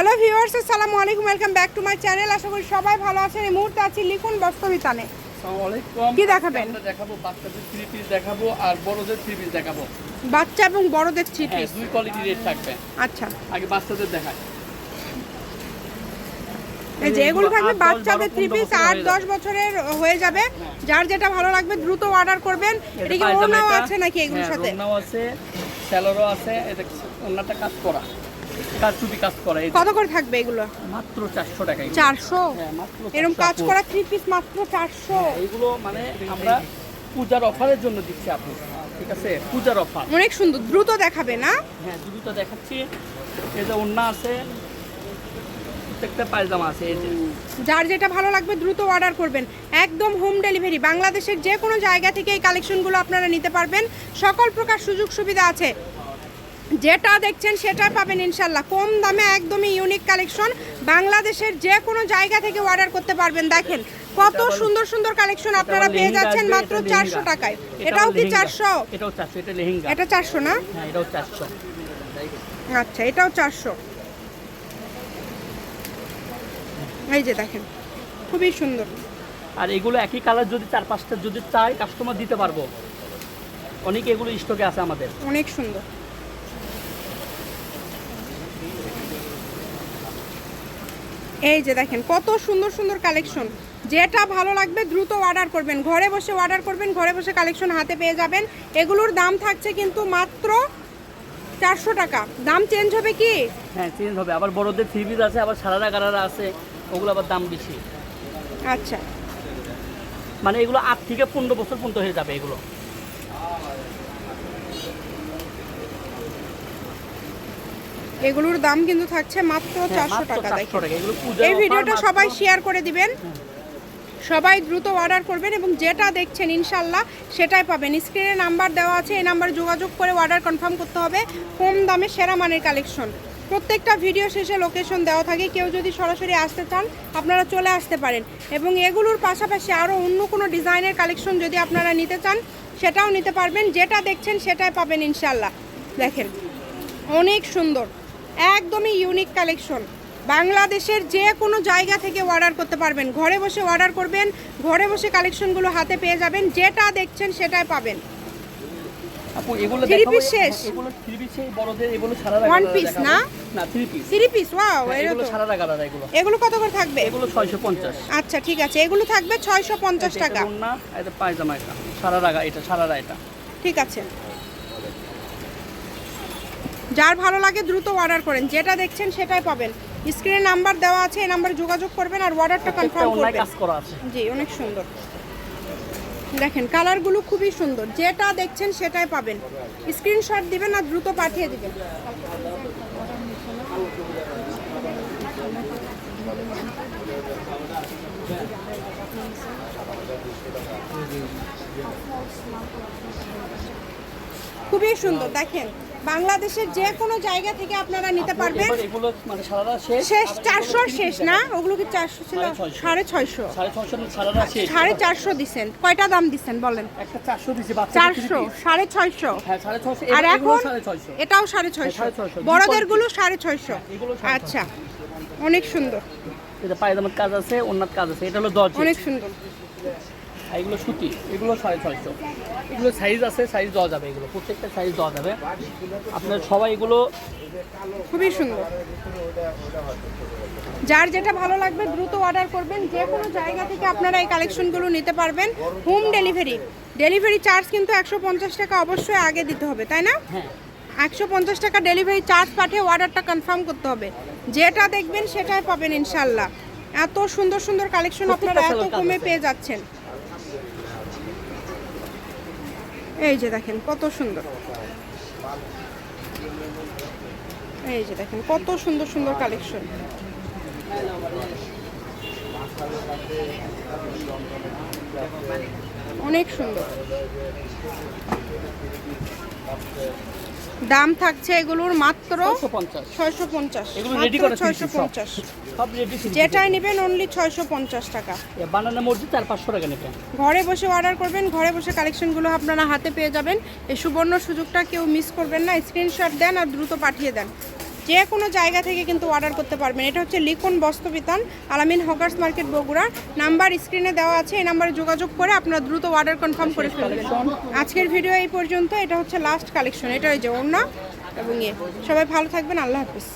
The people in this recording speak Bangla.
হ্যালো ভিউয়ার্স আসসালামু আলাইকুম welcome back to my channel আশা করি সবাই ভালো আছেন। এই মুহূর্তে আছি লিখুন বস্তবিতানে। কি দেখাবেন? দেখাবো বাচ্চাদের থ্রি পিস দেখাবো আর বড়দের থ্রি পিস দেখাবো। বাচ্চা এবং বড়দের থ্রি হ্যাঁ পিস দুই কোয়ালিটি রেট থাকবে। আচ্ছা। আগে বাচ্চাদের দেখায় এই যে এগুলো থাকবে বাচ্চাদের থ্রি পিস আট হয়ে দশ বছরের হয়ে যাবে। যার যেটা ভালো লাগবে দ্রুত অর্ডার করবেন। এটা কি এটা। আছে নাকি এগুলোর হ্যাঁ, সাথে? ওড়নাও আছে স্যালোরও আছে এটা ওনাটা কাজ করা। কাজ চুপি কাজ করা কত করে থাকবে এগুলো? মাত্র চারশো টাকা এগুলো। চারশো? হ্যাঁ, মাত্র এরকম কাজ করা থ্রি পিস মাত্র চারশো? হ্যাঁ, এইগুলো মানে আমরা পূজার অফারের জন্য দিচ্ছি আপু। ঠিক আছে? পূজার অফার। অনেক সুন্দর। দ্রুত দেখাবে না? হ্যাঁ দুটো দেখাচ্ছি। এই যে ওড়না আছে প্রত্যেকটা পায়জামা আছে এই যে। যার যেটা ভালো লাগবে দ্রুত অর্ডার করবেন। একদম হোম ডেলিভারি বাংলাদেশের যে কোনো জায়গা থেকে এই কালেকশনগুলো আপনারা নিতে পারবেন। সকল প্রকার সুযোগ সুবিধা আছে। যেটা দেখছেন সেটা পাবেন ইনশাল্লাহ। কম দামে একদমই ইউনিক কালেকশন বাংলাদেশের যে কোনো জায়গা থেকে অর্ডার করতে পারবেন। দেখেন কত সুন্দর সুন্দর কালেকশন আপনারা পেয়ে যাচ্ছেন মাত্র চারশো টাকায়। এটাও কি চারশো? এটা চারশো না? হ্যাঁ আচ্ছা এটাও চারশো। এই যে দেখেন খুবই সুন্দর। আর এগুলো একই কালার যদি চার পাঁচটা যদি চাই কাস্টমার দিতে পারব। অনেক এগুলো স্টকে আছে আমাদের। অনেক সুন্দর। এই যে দেখেন কত সুন্দর সুন্দর কালেকশন যেটা ভালো লাগবে দ্রুত অর্ডার করবেন। ঘরে বসে অর্ডার করবেন ঘরে বসে কালেকশন হাতে পেয়ে যাবেন। এগুলোর দাম থাকছে কিন্তু মাত্র চারশো টাকা। দাম চেঞ্জ হবে কি? হ্যাঁ চেঞ্জ হবে। আবার বড়দের থ্রি পিস আছে আবার সারারা গারারা আছে ওগুলো আবার দাম বেশি। আচ্ছা। মানে এগুলো আট থেকে পনেরো বছর পর্যন্ত হয়ে যাবে এগুলো। এগুলোর দাম কিন্তু থাকছে মাত্র হ্যাঁ, চারশো টাকা 400 দেখেন টাকা। এগুলো পূজার এই ভিডিওটা সবাই শেয়ার করে দিবেন। সবাই দ্রুত অর্ডার করবেন এবং যেটা দেখছেন ইনশাল্লাহ সেটাই পাবেন। স্ক্রিনে নাম্বার দেওয়া আছে এই নাম্বার যোগাযোগ করে অর্ডার কনফার্ম করতে হবে কম দামে সেরা মানের কালেকশন প্রত্যেকটা ভিডিও শেষে লোকেশন দেওয়া থাকে। কেউ যদি সরাসরি আসতে চান আপনারা চলে আসতে পারেন। এবং এগুলোর পাশাপাশি আরও অন্য কোনো ডিজাইনের কালেকশন যদি আপনারা নিতে চান সেটাও নিতে পারবেন। যেটা দেখছেন সেটাই পাবেন ইনশাল্লাহ দেখেন অনেক সুন্দর। একদমই ইউনিক কালেকশন বাংলাদেশের যে কোনো জায়গা থেকে অর্ডার করতে পারবেন। ঘরে বসে অর্ডার করবেন ঘরে বসে কালেকশনগুলো হাতে পেয়ে যাবেন যেটা দেখছেন সেটাই পাবেন। আপু এগুলো দেখাবো? শেষ? এগুলো থ্রি পিস বড়দের এগুলো না? না three piece three piece wow এগুলো কত করে থাকবে? এগুলো ছয়শো পঞ্চাশ। আচ্ছা ঠিক আছে। এগুলো থাকবে ছয়শো পঞ্চাশ টাকা। না এটা পায়জামা এটা। ঠিক আছে। যার ভালো লাগে দ্রুত অর্ডার করেন। যেটা দেখছেন সেটাই পাবেন। স্ক্রিনে নাম্বার দেওয়া আছে এই নাম্বারে যোগাযোগ করবেন আর অর্ডারটা কনফার্ম করবেন। কাজ করা আছে। জি অনেক সুন্দর। দেখেন কালারগুলো খুবই সুন্দর। যেটা দেখছেন সেটাই পাবেন। স্ক্রিনশট দিবেন আর দ্রুত পাঠিয়ে দিবেন। খুবই সুন্দর দেখেন। বাংলাদেশের যে কোনো জায়গা থেকে আপনারা নিতে পারবেন। মানে শেষ? চারশোর শেষ না? ওগুলো কি চারশো ছিল? সাড়ে ছয়শো। সাড়ে ছয়শো। চারশো দিচ্ছেন। কয়টা দাম দিচ্ছেন বলেন? চারশো চারশো সাড়ে ছয়শো। হ্যাঁ সাড়ে ছশো আর এখন এটাও সাড়ে ছয়শো। সাড়ে বড়দেরগুলো সাড়ে ছয়শো। আচ্ছা অনেক সুন্দর। এটা পায়জামার কাজ আছে অন্যার কাজ আছে এটা হলো দশ অনেক সুন্দর। আর এগুলো সুতি এগুলো সাড়ে ছয়শো। এগুলো সাইজ আছে সাইজ দেওয়া যাবে এগুলো প্রত্যেকটা সাইজ দেওয়া যাবে। আপনার সবাই এগুলো খুবই সুন্দর। যার যেটা ভালো লাগবে দ্রুত অর্ডার করবেন। যে কোনো জায়গা থেকে আপনারা এই কালেকশনগুলো নিতে পারবেন। হোম ডেলিভারি ডেলিভারি চার্জ কিন্তু একশো পঞ্চাশ টাকা অবশ্যই আগে দিতে হবে তাই না? হ্যাঁ। একশো পঞ্চাশ টাকা ডেলিভারি চার্জ পাঠিয়ে অর্ডারটা কনফার্ম করতে হবে। যেটা দেখবেন সেটাই পাবেন ইনশাল্লাহ এত সুন্দর সুন্দর কালেকশন আপনারা এত কমে পেয়ে যাচ্ছেন। এই যে দেখেন কত সুন্দর। এই যে দেখেন কত সুন্দর সুন্দর কালেকশন অনেক সুন্দর। দাম থাকছে এগুলোর মাত্র ছয়শো পঞ্চাশ। এগুলো ছয়শো পঞ্চাশ। যেটাই নেবেন অনলি ছয়শো পঞ্চাশ টাকা। বানানো মসজিদ চার পাঁচশো টাকা নেবেন। ঘরে বসে অর্ডার করবেন ঘরে বসে কালেকশনগুলো আপনারা হাতে পেয়ে যাবেন। এই সুবর্ণ সুযোগটা কেউ মিস করবেন না। স্ক্রিনশট দেন আর দ্রুত পাঠিয়ে দেন। যে কোনো জায়গা থেকে কিন্তু অর্ডার করতে পারবেন। এটা হচ্ছে লিখন বস্ত্রবিতান, আলামিন হকার্স মার্কেট বগুড়া। নাম্বার স্ক্রিনে দেওয়া আছে, এই নাম্বারে যোগাযোগ করে আপনারা দ্রুত অর্ডার কনফার্ম করে ফেলবেন। আজকের ভিডিও এই পর্যন্ত, এটা হচ্ছে লাস্ট কালেকশন এটা ওই যে অন্য এবং ইয়ে। সবাই ভালো থাকবেন, আল্লাহ হাফিজ।